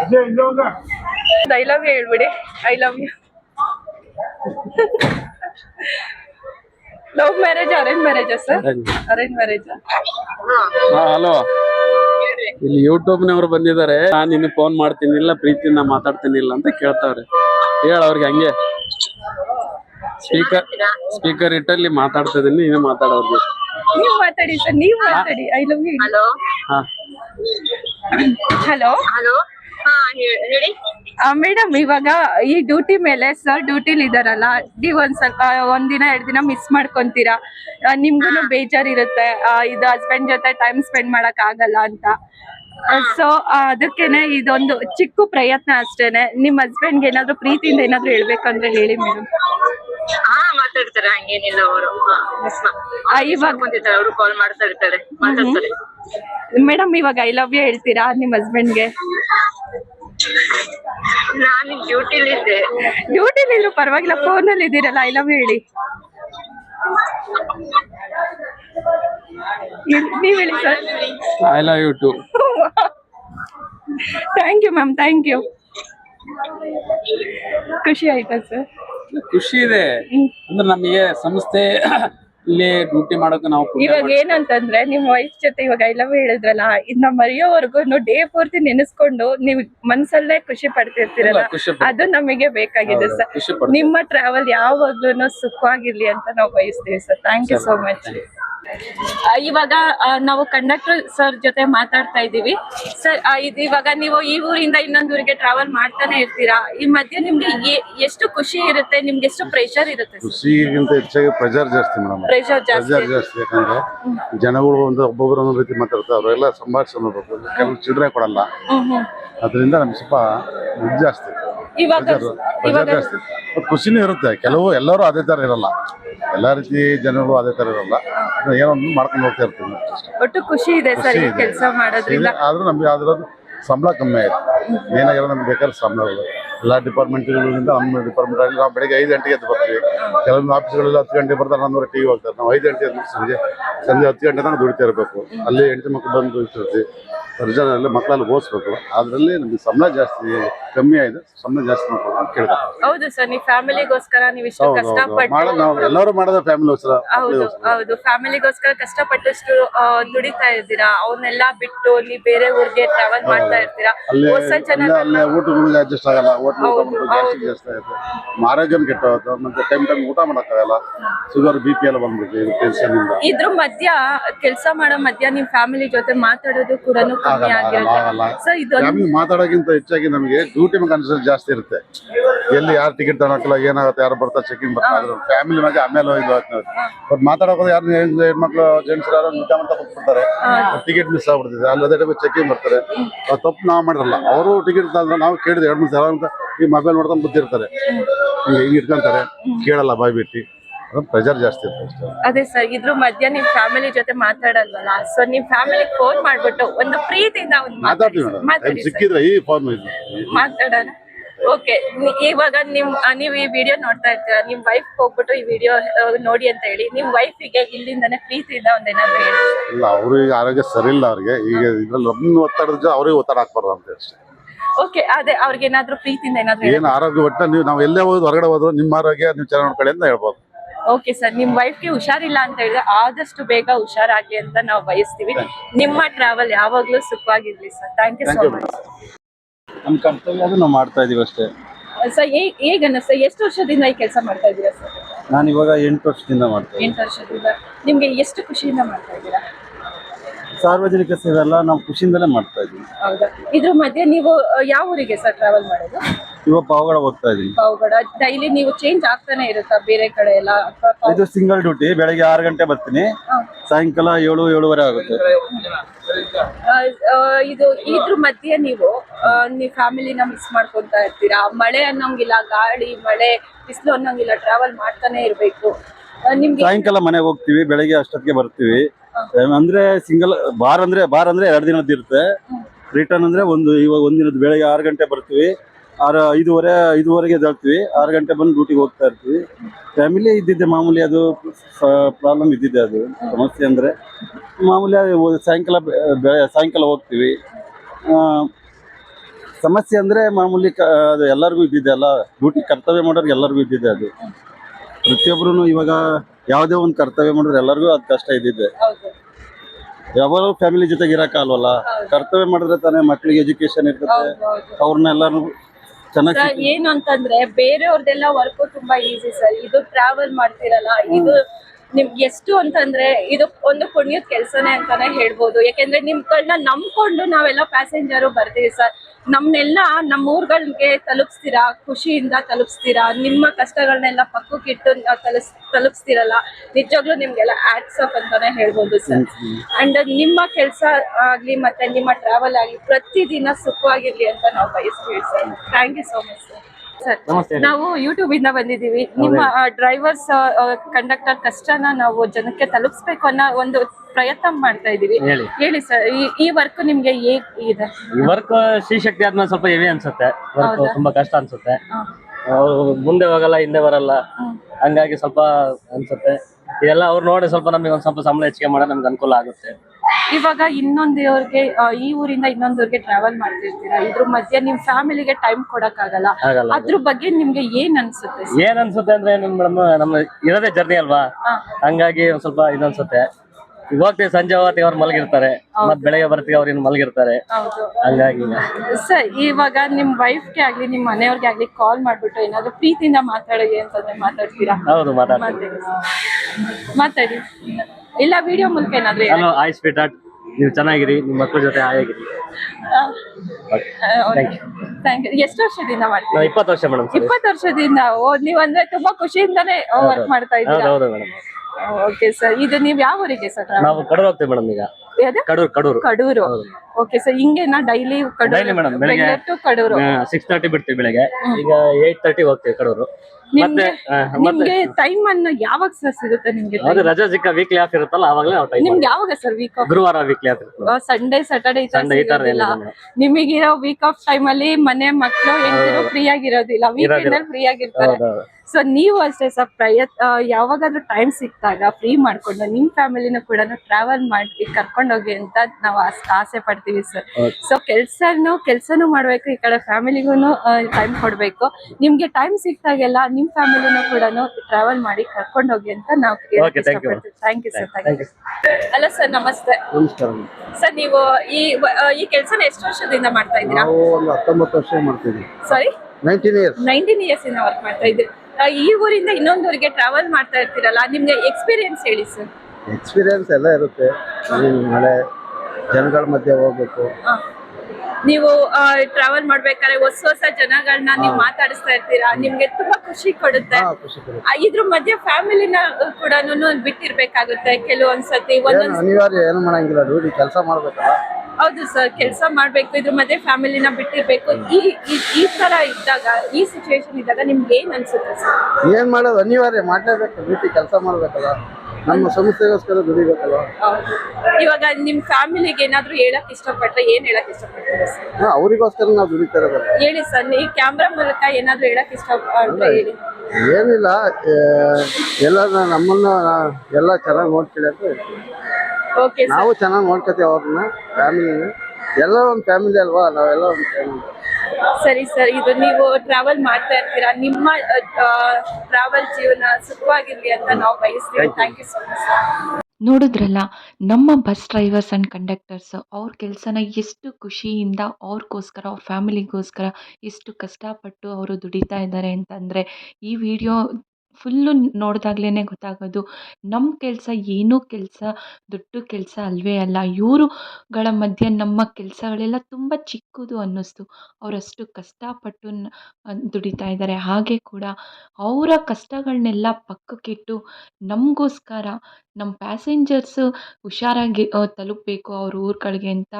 ಐ ಲವ್ ಯು ಹೇಳ್ಬಿಡಿ. I love you love marriage arrange marriage sir arrange ಹಾ ಹಲೋ. ಇಲ್ಲಿ ಯೂಟ್ಯೂಬ್ ನವರು ಬಂದಿದ್ದಾರೆ. ನಾನು ನಿನ್ನ ಫೋನ್ ಮಾಡ್ತೀನಿ. ಇಲ್ಲ ಪ್ರೀತಿಯಿಂದ ಮಾತಾಡ್ತೀನಿ ಇಲ್ಲ ಅಂತ ಕೇಳ್ತಾವ್ರೆ. ಹೇಳ ಅವ್ರಿಗೆ ಹಂಗೆ. ಸ್ಪೀಕರ್ ಸ್ಪೀಕರ್ ಇಟ್ಟಲ್ಲಿ ಮಾತಾಡ್ತಾ ಇದೀನಿ ನೀನು ಮಾತಾಡೋರ್ಗೆ. ನೀವು ಮಾತಾಡಿ ಸರ್ ನೀವು ಮಾತಾಡಿ. ಐ ಲವ್ ಯು ಹಲೋ ಹಾ. ಹಲೋ ಹಲೋ ಮೇಡಮ್ ಇವಾಗ ಈ ಡ್ಯೂಟಿ ಮೇಲೆ ಸರ್ ಡ್ಯೂಟಿಲಿ ಇದಾರಲ್ಲ ನೀವು ಒಂದ್ ಸ್ವಲ್ಪ ಒಂದಿನ ಎರಡ್ ದಿನ ಮಿಸ್ ಮಾಡ್ಕೊಂತೀರಾ? ನಿಮ್ಗು ನಿಮ್ಗೂನು ಬೇಜಾರಿರುತ್ತೆ ಇದು ಹಸ್ಬೆಂಡ್ ಜೊತೆ ಟೈಮ್ ಸ್ಪೆಂಡ್ ಮಾಡಕ್ ಆಗಲ್ಲ ಅಂತ. ಸೊ ಅದಕ್ಕೇನೆ ಇದೊಂದು ಚಿಕ್ಕ ಪ್ರಯತ್ನ ಅಷ್ಟೇನೆ. ನಿಮ್ ಹಸ್ಬೆಂಡ್ ಏನಾದ್ರು ಪ್ರೀತಿಯಿಂದ ಏನಾದ್ರು ಹೇಳ್ಬೇಕಂದ್ರೆ ಹೇಳಿ ಮೇಡಮ್ ಹಾ ಮಾತಾಡ್ತಾರೆ ಹಂಗೇನಿಲ್ಲ ಅವರು. ಇವಾಗ ಅವರು ಕಾಲ್ ಮಾಡ್ತಾ ಇರ್ತಾರೆ ಮಾತಾಡ್ತಾರೆ. ಮೇಡಮ್ ಇವಾಗ ಐ ಲವ್ ಯು ಹೇಳ್ತೀರಾ ನಿಮ್ ಹಸ್ಬೆಂಡ್ಗೆ ನಾನು ಡ್ಯೂಟಿಲಿ ಇದ್ದೆ ಡ್ಯೂಟಿಲಿ ಇದ್ರು ಪರವಾಗಿಲ್ಲ ಫೋನಲ್ಲಿ ಇದ್ದೀರಲ್ಲ ಐ ಲವ್ ಯು ಹೇಳಿ. ಹೇಳಿ- ನೀವ್ ಹೇಳಿ sir I love you too thank you ma'am thank you ಖುಷಿ ಆಯ್ತಾ ಸರ್ ಖುಷಿ ಇದೆ. ಅಂದ್ರೆ ನಮಗೆ ಸಂಸ್ಥೆ ಇಲ್ಲಿ ಡ್ಯೂಟಿ ಮಾಡೋಕೆ ನಾವು ಇವಾಗ ಏನಂತಂದ್ರೆ ನಿಮ್ ವೈಫ್ ಜೊತೆ ಇವಾಗ ಐ ಲವ್ ಹೇಳಿದ್ರಲ್ಲ ಇದನ್ನ ಮರೆಯೋವರೆಗೂ ಡೇ ಪೂರ್ತಿ ನೆನೆಸ್ಕೊಂಡು ನೀವ್ ಮನ್ಸಲ್ಲೇ ಖುಷಿ ಪಡ್ತಿರ್ತೀರಲ್ಲ. ಅದು ನಮಗೆ ಬೇಕಾಗಿದೆ ಸರ್. ನಿಮ್ಮ ಟ್ರಾವೆಲ್ ಯಾವಾಗ್ಲೂ ಸುಖವಾಗಿರ್ಲಿ ಅಂತ ನಾವು ಬಯಸ್ತೀವಿ sir. Thank you so much ಇವಾಗ ನಾವು ಕಂಡಕ್ಟರ್ ಸರ್ ಜೊತೆ ಮಾತಾಡ್ತಾ ಇದ್ದೀವಿ. ಸರ್ ಇದು ಇವಾಗ ನೀವು ಈ ಊರಿಂದ ಇನ್ನೊಂದು ಊರಿಗೆ ಟ್ರಾವೆಲ್ ಮಾಡ್ತಾನೆ ಇರ್ತೀರಾ? ಈ ಮಧ್ಯೆ ನಿಮ್ಗೆ ಎಷ್ಟು ಖುಷಿ ಇರುತ್ತೆ? ನಿಮ್ಗೆ ಎಷ್ಟು ಪ್ರೆಷರ್ ಇರುತ್ತೆ ಖುಷಿಗಿಂತ ಹೆಚ್ಚಾಗಿ ಪ್ರೆಷರ್ ಜಾಸ್ತಿ ಮೇಡಮ್. ಪ್ರೆಷರ್ ಜಾಸ್ತಿ. ಜಾಸ್ತಿ. ಯಾಕಂದ್ರೆ ಜನಗಳು ಒಂದು ಒಬ್ಬೊಬ್ಬರು ಒಂದೊಂದು ರೀತಿ ಮಾತಾಡ್ತಾರೆ. ಅವರೆಲ್ಲ ಸಂಭಾಷಣೆ ಕೆಲವು ಚಿಲ್ಲರೆ ಕೊಡಲ್ಲ. ಅದರಿಂದ ನಮ್ಗೆ ಸ್ವಲ್ಪ ಇದು ಜಾಸ್ತಿ. ಇವಾಗ ಖುಷಿನೂ ಇರುತ್ತೆ. ಕೆಲವು ಎಲ್ಲರೂ ಅದೇ ತರ ಇರಲ್ಲ. ಎಲ್ಲ ರೀತಿ ಜನಗಳು ಅದೇ ತರ ಇರಲ್ಲ. ಅದನ್ನ ಏನೋ ಒಂದು ಮಾಡ್ಕೊಂಡು ಹೋಗ್ತಾ ಇರ್ತೀವಿ. ಒಟ್ಟು ಖುಷಿ ಇದೆ ಸರ್. ಕೆಲಸ ಮಾಡೋದ್ರಿಂದ. ಆದ್ರೂ ನಮ್ಗೆ ಯಾವ್ದಾದ್ರು ಸಂಬಳ ಕಮ್ಮಿ ಆಯ್ತು. ಏನಾಗಿರೋ ನಮ್ಗೆ ಬೇಕಾದ್ರೆ ಸಂಬಳಗಳು ಎಲ್ಲ ಡಿಪಾರ್ಟ್ಮೆಂಟ್ಗಳಿಂದ ನಮ್ಮ ಡಿಪಾರ್ಟ್ಮೆಂಟ್ ನಾವು ಬೆಳಿಗ್ಗೆ ಐದು ಗಂಟೆಗೆ ಎದ್ದು ಬರ್ತೀವಿ. ಕೆಲವೊಂದು ಆಫೀಸ್ಗಳಲ್ಲಿ ಹತ್ತು ಗಂಟೆ ಬರ್ತಾರೆ ಹನ್ನೊಂದು ಟಿವಿ ಹೋಗ್ತಾರೆ. ನಾವು ಐದು ಗಂಟೆ ಸಂಜೆ ಸಂಜೆ ಹತ್ತು ಗಂಟೆ ತನಕ ದುಡಿತಾ ಇರಬೇಕು. ಅಲ್ಲಿ ಹೆಂಡತಿ ಮಕ್ಕಳು ಬಂದು ದುಡಿತಿರ್ತೀವಿ ಎಲ್ಲ ಮಕ್ಕಳಲ್ಲಿ ಓದಿಸ್ಬೇಕು. ಅದರಲ್ಲಿ ನಮಗೆ ಸಂಬಳ ಜಾಸ್ತಿ ಕಮ್ಮಿ ಆಯಿತು ಸಂಬಳ ಜಾಸ್ತಿ ಮಾಡ್ಕೊಂಡು ಅಂತ ಕೇಳಿದೆ ಹೌದು ಸರ್ ನೀವು ಫ್ಯಾಮಿಲಿಗೋಸ್ಕರ ನೀವು ಇಷ್ಟು ಕಷ್ಟಪಟ್ಟು ಮಾಡೋದು ನಾವು ಎಲ್ಲರೂ ಮಾಡೋದು ಫ್ಯಾಮಿಲಿಗೋಸ್ಕರ ಹೌದು ಹೌದು. ಫ್ಯಾಮಿಲಿಗೋಸ್ಕರ ಕಷ್ಟಪಟ್ಟಷ್ಟು ದುಡಿತಾ ಇದ್ದೀರಾ? ಅವನ್ನೆಲ್ಲ ಬಿಟ್ಟು ನೀವು ಬೇರೆ ಊರಿಗೆ ಟ್ರಾವೆಲ್ ಮಾಡ್ತಾ ಇರ್ತೀರಾ? ಅಲ್ಲೇ ಊಟಗಳಿಗೆ ಅಡ್ಜಸ್ಟ್ ಆಗಲ್ಲ. ಹೋಟ್ಲ್ ಮಾಡೋದು ಜಾಸ್ತಿ ಜಾಸ್ತಿ ಆಯಿತು. ಆರೋಗ್ಯನ ಕೆಟ್ಟ ಹೋಗುತ್ತೆ ಮತ್ತೆ ಟೈಮ್ ಟೈಮ್ ಊಟ ಮಾಡೋಕ್ಕಾಗಲ್ಲ ಶುಗರ್ ಬಿ ಪಿ ಎಲ್ಲ ಬಂದ್ಬಿಟ್ಟು ಇದು ಟೆನ್ಷನ್ ಇಂದ. ಇದ್ರ ಮಧ್ಯ ಕೆಲಸ ಮಾಡೋ ಮಧ್ಯ ನಿಮ್ ಫ್ಯಾಮಿಲಿ ಜೊತೆ ಮಾತಾಡೋದು ಕೂಡ ಕಮ್ಮಿ ಆಗಲ್ಲ, ಆಗಲ್ಲ, ಮಾತಾಡೋಕ್ಕಿಂತ ಹೆಚ್ಚಾಗಿ ನಮಗೆ ಡ್ಯೂಟಿ ಮೇಲೆ ಕನ್ಸರ್ನ್ ಜಾಸ್ತಿ ಇರುತ್ತೆ. ಎಲ್ಲಿ ಯಾರು ಟಿಕೆಟ್ ತಗೊಳಕ್ಕಿಲ್ಲ ಏನಾಗುತ್ತೆ ಯಾರು ಬರ್ತಾರೆ ಚೆಕಿಂಗ್ ಬರ್ತಾರೆ ಫ್ಯಾಮಿಲಿ ಮೇಲೆ ಆಮೇಲೆ ಇದು ಆಗ್ತದೆ ಬಟ್ ಮಾತಾಡೋಕೆ ಯಾರು ಹೆಣ್ಮಕ್ಳು ಜೆಂಟ್ಸ್ ಯಾರು ಊಟ ಮಾಡ್ತಾ ಕೂತ್ಬಿಡ್ತಾರೆ. ಟಿಕೆಟ್ ಮಿಸ್ ಆಗ್ಬಿಡ್ತಿದೆ. ಅಲ್ಲಿ ಅದೇ ಟೈಮ್ ಚೆಕಿಂಗ್ ಬರ್ತಾರೆ. ತಪ್ಪು ನಾವು ಮಾಡಿರಲ್ಲ. ಅವರು ಟಿಕೆಟ್ ತಂದ್ರೆ ನಾವು ಕೇಳಿದ್ರೆ ಎರಡು ಮೂರು ಸಾವಿರ ಅಂತ. ಈ ಮೊಬೈಲ್ ನೋಡ್ಕೊಂಡು ಬುದ್ಧಿರ್ತಾರೆ. ಹಿಂಗೆ ಹಿಂಗೆ ಇಟ್ಕೊಂತಾರೆ. ಕೇಳಲ್ಲ ಬಾಯ್ ಬಿಟ್ಟು. ಜಾಸ್ತಿ ಇರ್ತದೆ ಅದೇ ಸರ್ ಇದ್ರ ಮಧ್ಯ ನಿಮ್ ಫ್ಯಾಮಿಲಿ ಜೊತೆ ಮಾತಾಡಲ್ವಲ್ಲ? ಸೊ ನಿಮ್ ಫ್ಯಾಮಿಲಿ ಫೋನ್ ಮಾಡ್ಬಿಟ್ಟು ಒಂದು ಪ್ರೀತಿಯಿಂದ ಒಂದು ಮಾತಾಡ್ತೀವಿ ಮೇಡಮ್. ಮಾತಾಡಿ ಸಿಕ್ಕಿದ್ರೆ ಈ ಫೋನ್ ಮಾತಾಡೋಣ. ಓಕೆ ಇವಾಗ ನಿಮ್ ಆ, ನೀವು ಈ ವಿಡಿಯೋ ನೋಡ್ತಾ ಇರ್ತೀರಾ. ನಿಮ್ ವೈಫ್ ಹೋಗ್ಬಿಟ್ಟು ಈ ವಿಡಿಯೋ ನೋಡಿ ಅಂತ ಹೇಳಿ. ನಿಮ್ ವೈಫಿಗೆ ಇಲ್ಲಿಂದಾನೆ ಪ್ರೀತಿಯಿಂದ ಒಂದೇನಾದ್ರು ಹೇಳಿ. ಇಲ್ಲ ಅವರು ಈಗ ಆರೋಗ್ಯ ಸರಿ ಇಲ್ಲ ಅವ್ರಿಗೆ. ಈಗ ಇದ್ರಲ್ಲಿ ಒಬ್ಬನ ಒತ್ತಡದ ಜೊತೆ ಅವ್ರಿಗೆ ಒತ್ತಡ ಹಾಕ್ಬಾರ್ದು ಅಂತ ಅಷ್ಟೇ. ಓಕೆ ಅದೇ ಅವ್ರಿಗೆ ಏನಾದ್ರು ಪ್ರೀತಿಯಿಂದ ಏನಾದ್ರು ಏನು ಆರೋಗ್ಯ ಒಟ್ಟ ನೀವು ನಾವು ಎಲ್ಲೇ ಹೋದ್ ಹೊರಗಡೆ ಹೋದ್ರು ನಿಮ್ಮ ಆರೋಗ್ಯ ನೀವು ಚೆನ್ನಾಗಿ ನೋಡ್ಕೊಳ್ಳಿ ಅಂತ ಹೇಳ್ಬೋದು. ಓಕೆ ಸರ್ ನಿಮ್ ವೈಫ್ಗೆ ಹುಷಾರಿಲ್ಲ ಅಂತ ಹೇಳಿದ್ರೆ ಆದಷ್ಟು ಬೇಗ ಹುಷಾರಾಗ್ಲಿ ಅಂತ ನಾವು ಬಯಸ್ತೀವಿ. ನಿಮ್ಮ ಟ್ರಾವೆಲ್ ಯಾವಾಗ್ಲೂ ಸುಖವಾಗಿರ್ಲಿ sir thank you so much ನಮ್ಮ ಕರ್ತವ್ಯ ಅದು ನಾವು ಮಾಡ್ತಾ ಇದೀವಿ ಅಷ್ಟೇ. ಸರ್ ಹೇಗ ಸರ್ ಎಷ್ಟು ವರ್ಷದಿಂದ ಈ ಕೆಲಸ ಮಾಡ್ತಾ ಇದ್ದೀರಾ ಸರ್ ನಾನು ಇವಾಗ ಎಂಟು ವರ್ಷದಿಂದ ಮಾಡ್ತೀನಿ ಇದ್ದೀನಿ ಎಂಟು ವರ್ಷದಿಂದ. ನಿಮ್ಗೆ ಎಷ್ಟು ಖುಷಿಯಿಂದ ಮಾಡ್ತಾ ಇದ್ದೀರಾ ಸಾರ್ವಜನಿಕ ಸೇವೆ ಎಲ್ಲ ನಾವು ಖುಷಿಯಿಂದಲೇ ಮಾಡ್ತಾ ಇದ್ದೀವಿ. ಹೌದಾ? ಇದ್ರ ಮಧ್ಯೆ ನೀವು ಯಾವ ಊರಿಗೆ ಸರ್ ಟ್ರಾವೆಲ್ ಮಾಡೋದು? ಇವಾಗ ಪಾವಗಡ ಹೋಗ್ತಾ ಇದ್ದೀನಿ. ಪಾವಗಡ. ಡೈಲಿ ನೀವು ಚೇಂಜ್ ಆಗ್ತಾನೆ ಇರುತ್ತಾ ಬೇರೆ ಕಡೆ ಎಲ್ಲ? ಅಥವಾ ಪಾವ್- ಇದು ಸಿಂಗಲ್ ಡ್ಯೂಟಿ ಬೆಳಗ್ಗೆ ಆರು ಗಂಟೆ ಬರ್ತೀನಿ. ಹಾ. ಸಾಯಂಕಾಲ ಏಳು ಏಳುವರೆ ಆಗುತ್ತೆ. ಆ, ಆ, ಇದು ಇದ್ರ ಮಧ್ಯೆ ನೀವು ಆ, ನೀವು ಫ್ಯಾಮಿಲಿನ ಮಿಸ್ ಮಾಡ್ಕೊಂತಾ ಇರ್ತೀರಾ? ಮಳೆ ಅನ್ನೋಂಗಿಲ್ಲ ಗಾಳಿ ಮಳೆ ಬಿಸಿಲು ಅನ್ನೋಂಗಿಲ್ಲ ಟ್ರಾವೆಲ್ ಮಾಡ್ತಾನೆ ಇರಬೇಕು. ನಿಮ್ಗೆ ಸಾಯಂಕಾಲ ಮನೆಗೆ ಹೋಗ್ತೀವಿ ಬೆಳಗ್ಗೆ ಅಷ್ಟೊತ್ತಿಗೆ ಬರ್ತೀವಿ. ಅಂದ್ರೆ ಸಿಂಗಲ್ ಬಾರ್ ಅಂದ್ರೆ ಬಾರ್ ಅಂದ್ರೆ ಎರಡು ದಿನದ್ದು ಇರುತ್ತೆ. ರಿಟರ್ನ್ ಅಂದ್ರೆ ಒಂದು, ಇವಾಗ ಒಂದಿನದ ಬೆಳಗ್ಗೆ ಆರು ಗಂಟೆ ಬರ್ತೀವಿ. ಆರು, ಐದುವರೆ, ಐದುವರೆಗೆ ಎದ್ದೇಳ್ತೀವಿ. ಆರು ಗಂಟೆ ಬಂದು ಡ್ಯೂಟಿಗೆ ಹೋಗ್ತಾ ಇರ್ತೀವಿ. ಫ್ಯಾಮಿಲಿ ಇದ್ದಿದ್ದೆ, ಮಾಮೂಲಿ ಅದು ಪ್ರಾಬ್ಲಮ್ ಇದ್ದಿದ್ದೆ ಅದು. ಸಮಸ್ಯೆ ಅಂದರೆ ಮಾಮೂಲಿ ಸಾಯಂಕಾಲ ಸಾಯಂಕಾಲ ಹೋಗ್ತೀವಿ. ಸಮಸ್ಯೆ ಅಂದರೆ ಮಾಮೂಲಿ ಕ, ಅದು ಎಲ್ಲರಿಗೂ ಇದ್ದಿದ್ದೆ ಅಲ್ಲ. ಡ್ಯೂಟಿ ಕರ್ತವ್ಯ ಮಾಡೋರಿಗೆ ಎಲ್ಲರಿಗೂ ಇದ್ದಿದ್ದೆ ಅದು. ಪ್ರತಿಯೊಬ್ಬರೂ ಇವಾಗ ಯಾವುದೇ ಒಂದು ಕರ್ತವ್ಯ ಮಾಡಿದ್ರೆ ಎಲ್ಲರಿಗೂ ಅದು ಕಷ್ಟ ಇದ್ದಿದ್ದೆ. ಯಾವಾಗಲೂ ಫ್ಯಾಮಿಲಿ ಜೊತೆಗೆ ಇರಕ್ಕಾಗಲ್ವಲ್ಲ ಕರ್ತವ್ಯ ಮಾಡಿದ್ರೆ ತಾನೇ ಮಕ್ಕಳಿಗೆ ಎಜುಕೇಶನ್ ಇರ್ತದೆ. ಅವ್ರನ್ನೆಲ್ಲರೂ ಹೌದು. ಅವ್ರನ್ನ ಎಲ್ಲಾರು ಸರ್ ಏನು ಅಂತಂದ್ರೆ ಬೇರೆಯವ್ರದೆಲ್ಲ ವರ್ಕ್ ತುಂಬಾ ಈಸಿ ಸರ್. ಇದು ಟ್ರಾವೆಲ್ ಮಾಡ್ತಿರಲ್ಲ ಇದು ನಿಮ್ಗೆ ಎಷ್ಟು ಅಂತಂದ್ರೆ ಇದು ಒಂದು ಪುಣ್ಯದ ಕೆಲಸನೇ ಅಂತಾನೆ ಹೇಳ್ಬೋದು. ಯಾಕೆಂದ್ರೆ ನಿಮ್ಗಳನ್ನ ನಂಬ್ಕೊಂಡು ನಾವೆಲ್ಲ ಪ್ಯಾಸೆಂಜರು ಬರ್ತೀವಿ ಸರ್. ನಮ್ನೆಲ್ಲ ನಮ್ಮ ಊರುಗಳಿಗೆ ತಲುಪಿಸ್ತೀರಾ? ಖುಷಿಯಿಂದ ತಲುಪಿಸ್ತೀರಾ? ನಿಮ್ಮ ಕಷ್ಟಗಳನ್ನೆಲ್ಲ ಪಕ್ಕಕ್ಕಿಟ್ಟು ತಲುಸ್ ತಲುಪಿಸ್ತೀರಲ್ಲ? ನಿಜವಾಗ್ಲೂ ನಿಮ್ಗೆಲ್ಲ ಆಟ್ಸ್ ಅಪ್ ಅಂತಾನೆ ಹೇಳ್ಬೋದು ಸರ್. ಅಂಡ್ ನಿಮ್ಮ ಕೆಲಸ ಆಗ್ಲಿ ಮತ್ತೆ ನಿಮ್ಮ ಟ್ರಾವೆಲ್ ಆಗ್ಲಿ ಪ್ರತಿದಿನ ಸುಖವಾಗಿರ್ಲಿ ಅಂತ ನಾವು ಬಯಸ್ತೀವಿ sir. Thank you so much sir sir ನಾವು ಯೂಟ್ಯೂಬ್ ಇಂದ ಬಂದಿದ್ದೀವಿ. ನಿಮ್ಮ ಡ್ರೈವರ್ಸ್ ಕಂಡಕ್ಟರ್ ಕಷ್ಟನ ನಾವು ಜನಕ್ಕೆ ತಲುಪಿಸ್ಬೇಕು ಅನ್ನೋ ಒಂದು ಪ್ರಯತ್ನ ಮಾಡ್ತಾ ಇದೀವಿ ಹೇಳಿ. ಸರ್ ಈ ವರ್ಕ್ ನಿಮ್ಗೆ ಹೇಗ್ ಇದೆ? ಈ ವರ್ಕ್ ಶ್ರೀಶಕ್ತಿ ಆದ್ಮೇಲೆ ಸ್ವಲ್ಪ ಹೆವಿ ಅನ್ಸುತ್ತೆ. ವರ್ಕ್ ತುಂಬಾ ಕಷ್ಟ ಅನ್ಸುತ್ತೆ. ಮುಂದೆ ಹೋಗಲ್ಲ ಹಿಂದೆ ಬರಲ್ಲ. ಹಂಗಾಗಿ ಸ್ವಲ್ಪ ಅನ್ಸುತ್ತೆ. ಇದೆಲ್ಲ ಅವ್ರು ನೋಡಿ ಸ್ವಲ್ಪ ನಮಗೆ ಒಂದ್ ಸ್ವಲ್ಪ ಸಂಬಳ ಹೆಚ್ಚಿಗೆ ಮಾಡೋದು ನಮ್ಗೆ ಅನುಕೂಲ ಆಗುತ್ತೆ. ಇವಾಗ ಇನ್ನೊಂದವ್ರಿಗೆ ಈ ಊರಿಂದ ಇನ್ನೊಂದೂರಿಗೆ ಟ್ರಾವೆಲ್ ಮಾಡ್ತಿರ್ತೀರಾ? ಇದ್ರ ಮಧ್ಯೆ ನಿಮ್ ಫ್ಯಾಮಿಲಿಗೆ ಟೈಮ್ ಕೊಡಕ್ ಆಗಲ್ಲ ಆಗಲ್ಲ. ಅದ್ರ ಬಗ್ಗೆ ನಿಮ್ಗೆ ಏನ್ ಅನ್ಸುತ್ತೆ ಏನ್ ಅನ್ಸುತ್ತೆ ಅಂದ್ರೆ ಮೇಡಮ್ ನಮ್ಮ ಇರೋದೇ ಜರ್ನಿ ಅಲ್ವಾ? ಹಂಗಾಗಿ ಒಂದ್ ಸ್ವಲ್ಪ ಇದನ್ಸುತ್ತೆ ಹೋಗ್ತೀವಿ ಸಂಜೆ ಹೋಗ್ತೀವಿ ಅವ್ರು ಮಲಗಿರ್ತಾರೆ. ಮತ್ ಬೆಳಗ್ಗೆ ಬರ್ತೀವಿ ಅವ್ರ ಇನ್ನು ಮಲಗಿರ್ತಾರೆ. ಹಂಗಾಗಿ. ಸರ್ ಇವಾಗ ನಿಮ್ ವೈಫ್ಗೆ ಆಗ್ಲಿ ನಿಮ್ ಮನೆಯವ್ರಿಗೆ ಆಗ್ಲಿ ಕಾಲ್ ಮಾಡ್ಬಿಟ್ಟು ಏನಾದ್ರು ಪ್ರೀತಿಯಿಂದ ಮಾತಾಡಿ ಅಂತಂದ್ರೆ ಮಾತಾಡ್ತೀರಾ? ಹೌದು ಮಾತಾಡ್ತೀವಿ. ಮಾತಾಡಿ. ಮಾತಾಡಿ. ಇಲ್ಲ ವಿಡಿಯೋ ಮೂಲಕ ಏನಾದ್ರು. Hello hi sweetheart. ನೀವು ಚೆನ್ನಾಗಿರಿ ನಿಮ್ಮ ಮಕ್ಕಳ ಜೊತೆ ಹಾಯಾಗಿರಿ. ಎಷ್ಟು ವರ್ಷದಿಂದ ಮಾಡ್ತೀವಿ ಇಪ್ಪತ್ತು ವರ್ಷ ಮೇಡಮ್ ಇಪ್ಪತ್ತು ವರ್ಷದಿಂದ? ಓ ನೀವ್ ಅಂದ್ರೆ ತುಂಬಾ ಖುಷಿಯಿಂದಾನೇ ವರ್ಕ್ ಮಾಡ್ತಾ ಇದ್ದೀರಾ? ಹೌದು ಮೇಡಮ್. ಓಕೆ ಸರ್ ಇದು ನೀವು ಯಾವ ಊರಿಗೆ ಸರ್? ನಾವು ಕಡೂರು ಹೋಗ್ತೀವಿ ಮೇಡಮ್ ಈಗ? ಕಡೂರು ಕಡೂರು. ಕಡೂರು. ಓಕೆ ಸರ್ ಹಿಂಗೇನಾ ಡೈಲಿ ಡೈಲಿ ಮೇಡಮ್ ಬೆಳಗ್ಗೆ- ಟು ಕಡೂರು. ಸಿಕ್ಸ್ ತರ್ಟಿ ಬಿಡ್ತೀವಿ ಬೆಳಗ್ಗೆ. ಈಗ ಏಟ್ ತರ್ಟಿ ಹೋಗ್ತೀವಿ ಕಡೂರು. ನಿಮ್ಗೆ ನಿಮ್ಗೆ ಟೈಮ್ ಅನ್ನ ಯಾವಾಗ ಸರ್ ಸಿಗುತ್ತೆ ನಿಮ್ಗೆ ಅದು ರಜಾ ಸಿಕ್ಕ ವೀಕ್ಲಿ ಆಫ್ ಇರುತ್ತಲ್ಲ ಅವಾಗಲೇ ನಾವು ಟೈಮ್ ನಿಮ್ಗೆ ಯಾವಾಗ ಸರ್ ವೀಕ್ ಆಫ್ ಗುರುವಾರ ವೀಕ್ಲಿ ಆಫ್ ಇರುತ್ತೆ ಸಂಡೇ ಸ್ಯಾಟರ್ಡೇ ಈ ನಿಮಗಿರೋ ವೀಕ್ ಆಫ್ ಟೈಮ್ ಅಲ್ಲಿ ಮನೆ ಮಕ್ಕಳು ಹೆಂಡತಿರು ಫ್ರೀ ಆಗಿರೋದಿಲ್ಲ. ವೀಕೆಂಡ್ ಅಲ್ಲಿ ಫ್ರೀ ಆಗಿರ್ತಾರೆ. ಸೊ ನೀವು ಅಷ್ಟೇ ಸರ್ ಪ್ರಯತ್ನ ಯಾವಾಗಾದ್ರೂ ಟೈಮ್ ಸಿಕ್ತಾಗ ಫ್ರೀ ಮಾಡ್ಕೊಂಡು ನಿಮ್ ಫ್ಯಾಮಿಲಿನ ಕೂಡ ಟ್ರಾವೆಲ್ ಮಾಡಿ ಕರ್ಕೊಂಡೋಗಿ ಅಂತ ನಾವು ಆಸೆ ಆಸೆ ಪಡ್ತೀವಿ ಸರ್ ಸೊ ಕೆಲ್ಸನು ಕೆಲ್ಸನೂ ಮಾಡ್ಬೇಕು ಈ ಕಡೆ ಫ್ಯಾಮಿಲಿಗೂ ಟೈಮ್ ಕೊಡ್ಬೇಕು. ನಿಮ್ಗೆ ಟೈಮ್ ಸಿಕ್ತಾಗೆಲ್ಲ ನಿಮ್ ಫ್ಯಾಮಿಲಿನೂ ಕೂಡ ಟ್ರಾವೆಲ್ ಮಾಡಿ ಕರ್ಕೊಂಡು ಹೋಗಿ ಅಂತ ನಾವು. ಥ್ಯಾಂಕ್ ಯು ಸರ್ ಅಲ್ಲ ಸರ್ ನಮಸ್ತೆ. ಸರ್ ನೀವು ಈ ಈ ಕೆಲಸನ ಎಷ್ಟು ವರ್ಷದಿಂದ ಮಾಡ್ತಾ ಇದ್ದೀರಾ? ಹತ್ತೊಂಬತ್ತು ವರ್ಷ ಮಾಡ್ತೀವಿ ಸಾರಿ ನೈನ್ಟೀನ್ ಇಯರ್ಸ್ ಇಂದ ವರ್ಕ್ ಮಾಡ್ತಾ ಇದ್ದೀರಿ. ಈ ಊರಿಂದ ಇನ್ನೊಂದೂರಿಗೆ ಟ್ರಾವೆಲ್ ಮಾಡ್ತಾ ಇರ್ತೀರಲ್ಲ ನಿಮ್ಗೆ ಎಕ್ಸ್ಪೀರಿಯನ್ಸ್ ಹೇಳಿ ಸರ್ ಎಕ್ಸ್ಪೀರಿಯನ್ಸ್ ಎಲ್ಲ ಇರುತ್ತೆ. ಮಳೆ ಜನಗಳ ಮಧ್ಯೆ ಹೋಗ್ಬೇಕು. ನೀವು ಟ್ರಾವೆಲ್ ಮಾಡ್ಬೇಕಾದ್ರೆ ಹೊಸ ಹೊಸ ಜನಗಳನ್ನ ನೀವು ಮಾತಾಡಿಸ್ತಾ ಇರ್ತೀರಾ? ನಿಮ್ಗೆ ತುಂಬಾ ಖುಷಿ ಕೊಡುತ್ತೆ. ಖುಷಿ ಕೊಡುತ್ತೆ. ಆ, ಇದ್ರ ಮಧ್ಯೆ ಫ್ಯಾಮಿಲಿನ ಕೂಡ ಬಿಟ್ಟಿರ್ಬೇಕಾಗುತ್ತೆ ಕೆಲವೊಂದ್ಸತಿ ಏನು ಒಂದೊಂದ್ ಅನಿವಾರ್ಯ ಏನು ಮಾಡಂಗಿಲ್ಲ ಡ್ಯೂಟಿ ಕೆಲಸ ಮಾಡ್ಬೇಕಲ್ಲ. ಹೌದು ಸರ್ ಕೆಲಸ ಮಾಡ್ಬೇಕು ಇದ್ರ ಮಧ್ಯೆ ಫ್ಯಾಮಿಲಿನ ಬಿಟ್ಟಿರ್ಬೇಕು. ಈ ಈ- ಈ ತರ ಇದ್ದಾಗ ಈ ಸಿಚುವೇಶನ್ ಇದ್ದಾಗ ನಿಮ್ಗೆ ಏನ್ ಅನ್ಸುತ್ತೆ ಸರ್ ಏನ್ ಮಾಡೋದು? ಅನಿವಾರ್ಯ ಮಾಡ್ಲೇಬೇಕು ಡ್ಯೂಟಿ ಕೆಲಸ ಮಾಡ್ಬೇಕಲ್ಲ. ನಮ್ಮ ಸಂಸ್ಥೆಗೋಸ್ಕರ ದುಡಿಬೇಕಲ್ಲ. ಇವಾಗ ನಿಮ್ ಫ್ಯಾಮಿಲಿಗೆ ಏನಾದ್ರು ಹೇಳಕ್ ಇಷ್ಟಪಟ್ಟರೆ ಏನ್ ಹೇಳಕ್ ಇಷ್ಟಪಡ್ತೀರಾ ಸರ್? ಹಾ, ಅವ್ರಿಗೋಸ್ಕರ ನಾವು ದುಡಿತಾ ಇರೋದಲ್ಲ ಹೇಳಿ ಸರ್ ಈ ಕ್ಯಾಮ್ರಾ ಮೂಲಕ ಏನಾದ್ರು ಹೇಳಕ್ ಇಷ್ಟ ಹೇಳಿ. ಏನಿಲ್ಲ ಎಲ್ಲ ನಮ್ಮನ್ನ ಎಲ್ಲ ಚೆನ್ನಾಗಿ ನೋಡ್ಕೊಳ್ಳಿ ಅಂತ ಹೇಳ್ತೀವಿ. ಓಕೆ ಸರ್ ನಾವು ಚೆನ್ನಾಗಿ ನೋಡ್ಕೊತೀವಿ ಅವ್ರನ್ನ ಫ್ಯಾಮಿಲಿ ಎಲ್ಲ ಒಂದು ಫ್ಯಾಮಿಲಿ ಅಲ್ವಾ ನಾವೆಲ್ಲ ಒಂದು ಫ್ಯಾಮಿಲಿ. ಸರಿ ಸರ್ ಇದು ನೀವು ಟ್ರಾವೆಲ್ ಮಾಡ್ತಾ ಇರ್ತೀರಾ? ನಿಮ್ಮ ಟ್ರಾವೆಲ್ ಜೀವನ ಸುಖವಾಗಿರ್ಲಿ ಅಂತ ನಾವು ಬಯಸ್ತೀವಿ. ಥ್ಯಾಂಕ್ ಯು ಸೋ ಮಚ್ ನೋಡಿದ್ರಲ್ಲ ನಮ್ಮ ಬಸ್ ಡ್ರೈವರ್ಸ್ ಆ್ಯಂಡ್ ಕಂಡಕ್ಟರ್ಸ್ ಅವ್ರ ಕೆಲಸನ ಎಷ್ಟು ಖುಷಿಯಿಂದ ಅವ್ರಿಗೋಸ್ಕರ ಅವ್ರ ಫ್ಯಾಮಿಲಿಗೋಸ್ಕರ ಎಷ್ಟು ಕಷ್ಟಪಟ್ಟು ಅವರು ದುಡಿತಾ ಇದ್ದಾರೆ ಅಂತಂದರೆ ಈ ವಿಡಿಯೋ ಫುಲ್ಲು ನೋಡಿದಾಗ್ಲೇ ಗೊತ್ತಾಗೋದು. ನಮ್ಮ ಕೆಲಸ ಏನೂ ಕೆಲಸ, ದೊಡ್ಡ ಕೆಲಸ ಅಲ್ಲವೇ ಅಲ್ಲ. ಇವರುಗಳ ಮಧ್ಯೆ ನಮ್ಮ ಕೆಲಸಗಳೆಲ್ಲ ತುಂಬ ಚಿಕ್ಕದು ಅನ್ನಿಸ್ತು. ಅವರಷ್ಟು ಕಷ್ಟಪಟ್ಟು ದುಡಿತಾ ಇದ್ದಾರೆ. ಹಾಗೆ ಕೂಡ ಅವರ ಕಷ್ಟಗಳನ್ನೆಲ್ಲ ಪಕ್ಕಕ್ಕಿಟ್ಟು ನಮಗೋಸ್ಕರ ನಮ್ಮ ಪ್ಯಾಸೆಂಜರ್ಸು ಹುಷಾರಾಗಿ ತಲುಪಬೇಕು ಅವ್ರ ಊರುಗಳಿಗೆ ಅಂತ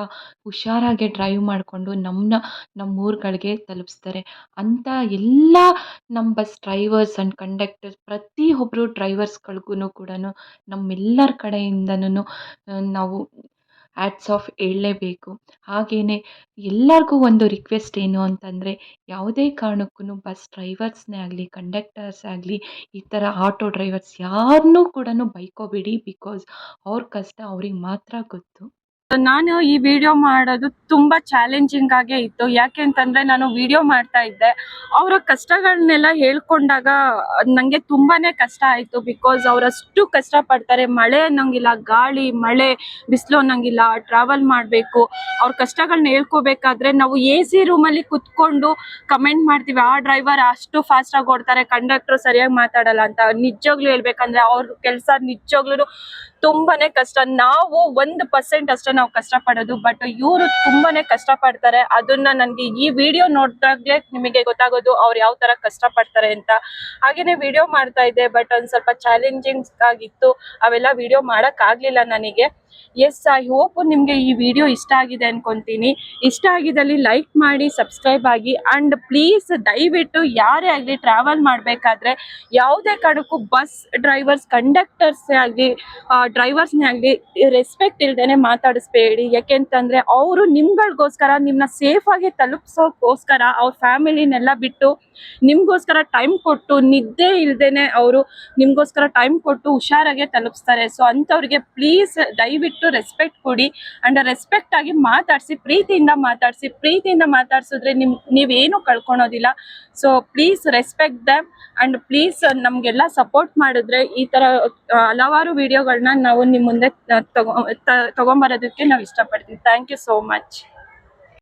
ಹುಷಾರಾಗಿ ಡ್ರೈವ್ ಮಾಡಿಕೊಂಡು ನಮ್ಮನ್ನ ನಮ್ಮ ಊರುಗಳಿಗೆ ತಲುಪಿಸ್ತಾರೆ. ಅಂತ ಎಲ್ಲ ನಮ್ಮ ಬಸ್ ಡ್ರೈವರ್ಸ್ ಆ್ಯಂಡ್ ಕಂಡಕ್ಟರ್ಸ್ ಪ್ರತಿಯೊಬ್ಬರು ಡ್ರೈವರ್ಸ್ಗಳ್ಗೂ ಕೂಡ ನಮ್ಮೆಲ್ಲರ ಕಡೆಯಿಂದನೂ ನಾವು ಹ್ಯಾಟ್ಸ್ ಆಫ್ ಹೇಳಲೇಬೇಕು. ಹಾಗೆಯೇ ಎಲ್ಲರಿಗೂ ಒಂದು ರಿಕ್ವೆಸ್ಟ್ ಏನು ಅಂತಂದರೆ, ಯಾವುದೇ ಕಾರಣಕ್ಕೂ ಬಸ್ ಡ್ರೈವರ್ಸ್ನೇ ಆಗಲಿ, ಕಂಡಕ್ಟರ್ಸ್ ಆಗಲಿ, ಈ ಥರ ಆಟೋ ಡ್ರೈವರ್ಸ್ ಯಾರನ್ನೂ ಕೂಡ ಬೈಕೋಬೇಡಿ, ಬಿಕಾಸ್ ಅವ್ರ ಕಷ್ಟ ಅವ್ರಿಗೆ ಮಾತ್ರ ಗೊತ್ತು. ನಾನು ಈ ವಿಡಿಯೋ ಮಾಡೋದು ತುಂಬಾ ಚಾಲೆಂಜಿಂಗ್ ಆಗೇ ಇತ್ತು. ಯಾಕೆ ಅಂತಂದ್ರೆ ನಾನು ವಿಡಿಯೋ ಮಾಡ್ತಾ ಇದ್ದೆ. ಅವರ ಕಷ್ಟಗಳನ್ನೆಲ್ಲ ಹೇಳ್ಕೊಂಡಾಗ ನನಗೆ ನಂಗೆ ತುಂಬಾನೇ ಕಷ್ಟ ಆಯ್ತು ಬಿಕಾಸ್ ಅವರಷ್ಟು ಕಷ್ಟ ಪಡ್ತಾರೆ ಮಳೆ ಅನ್ನೋಂಗಿಲ್ಲ, ಗಾಳಿ, ಮಳೆ, ಬಿಸಿಲು ಅನ್ನೋಂಗಿಲ್ಲ ಟ್ರಾವೆಲ್ ಮಾಡಬೇಕು. ಅವ್ರ ಕಷ್ಟಗಳನ್ನ ಹೇಳ್ಕೋಬೇಕಾದ್ರೆ ನಾವು ಎ ಸಿ ರೂಮಲ್ಲಿ ಕುತ್ಕೊಂಡು ಕಮೆಂಟ್ ಮಾಡ್ತೀವಿ. ಆ ಡ್ರೈವರ್ ಅಷ್ಟು ಫಾಸ್ಟ್ ಆಗಿ ಓಡ್ತಾರೆ. ಕಂಡಕ್ಟರ್ ಸರಿಯಾಗಿ ಮಾತಾಡಲ್ಲ ಅಂತ. ನಿಜವಾಗ್ಲೂ ಹೇಳ್ಬೇಕಂದ್ರೆ ಅವ್ರ ಕೆಲಸ ನಿಜವಾಗ್ಲೂ ತುಂಬಾನೇ ಕಷ್ಟ. ನಾವು ಒಂದು ಪರ್ಸೆಂಟ್ ಅಷ್ಟೇ ನಾವು ಕಷ್ಟಪಡೋದು ಬಟ್ ಇವರು ತುಂಬಾನೇ ಕಷ್ಟಪಡ್ತಾರೆ. ಅದನ್ನ ನನಗೆ ಈ ವಿಡಿಯೋ ನೋಡಿದಾಗ್ಲೇ ನಿಮಗೆ ಗೊತ್ತಾಗೋದು ಅವ್ರು ಯಾವ ತರ ಕಷ್ಟ ಪಡ್ತಾರೆ ಅಂತ. ಹಾಗೇನೆ ವಿಡಿಯೋ ಮಾಡ್ತಾ ಇದ್ದೆ ಬಟ್ ಒಂದ್ ಸ್ವಲ್ಪ ಚಾಲೆಂಜಿಂಗ್ ಆಗಿತ್ತು. ಅವೆಲ್ಲ ವಿಡಿಯೋ ಮಾಡಕ್ ಆಗ್ಲಿಲ್ಲ ನನಗೆ. ಎಸ್ ಐ ಹೋಪ್ ನಿಮಗೆ ಈ ವಿಡಿಯೋ ಇಷ್ಟ ಆಗಿದೆ ಅನ್ಕೊಂತೀನಿ. ಇಷ್ಟ ಆಗಿದ್ದಲ್ಲಿ ಲೈಕ್ ಮಾಡಿ ಸಬ್ಸ್ಕ್ರೈಬ್ ಆಗಿ ಅಂಡ್ ಪ್ಲೀಸ್ ದಯವಿಟ್ಟು ಯಾರೇ ಆಗಲಿ ಟ್ರಾವೆಲ್ ಮಾಡಬೇಕಾದ್ರೆ, ಯಾವುದೇ ಕಾರಣಕ್ಕೂ ಬಸ್ ಡ್ರೈವರ್ಸ್ ಕಂಡಕ್ಟರ್ಸೇ ಆಗಲಿ ಡ್ರೈವರ್ಸ್ನೇ ಆಗಲಿ ರೆಸ್ಪೆಕ್ಟ್ ಇಲ್ದೇನೆ ಮಾತಾಡಿಸ್ಬೇಡಿ. ಯಾಕೆಂತಂದರೆ ಅವರು ನಿಮ್ಗಳಿಗೋಸ್ಕರ ನಿಮ್ಮನ್ನ ಸೇಫಾಗಿ ತಲುಪಿಸೋಕ್ಕೋಸ್ಕರ ಅವ್ರ ಫ್ಯಾಮಿಲಿನೆಲ್ಲ ಬಿಟ್ಟು ನಿಮಗೋಸ್ಕರ ಟೈಮ್ ಕೊಟ್ಟು ನಿದ್ದೆ ಇಲ್ದೇನೆ ಅವರು ನಿಮಗೋಸ್ಕರ ಟೈಮ್ ಕೊಟ್ಟು ಹುಷಾರಾಗೆ ತಲುಪಿಸ್ತಾರೆ. ಸೊ ಅಂಥವ್ರಿಗೆ ಪ್ಲೀಸ್ ದಯವಿಟ್ಟು ರೆಸ್ಪೆಕ್ಟ್ ಕೊಡಿ ಅಂಡ್ ರೆಸ್ಪೆಕ್ಟ್ ಆಗಿ ಮಾತಾಡಿಸಿ ಪ್ರೀತಿಯಿಂದ ಮಾತಾಡಿಸಿ ಪ್ರೀತಿಯಿಂದ ಮಾತಾಡ್ಸಿದ್ರೆ ನಿಮ್ ನೀವೇನು ಕಳ್ಕೊಳೋದಿಲ್ಲ. So please respect them and please ನಮಗೆಲ್ಲ ಸಪೋರ್ಟ್ ಮಾಡಿದ್ರೆ ಈ ಆ, ಹಲವಾರು ವಿಡಿಯೋಗಳನ್ನ ನಾವು ನಿಮ್ಮ ಮುಂದೆ ತಗೊಂಬರೋದಕ್ಕೆ ನಾವು ಇಷ್ಟಪಡ್ತೀವಿ ಥ್ಯಾಂಕ್ ಯು ಸೋ ಮಚ್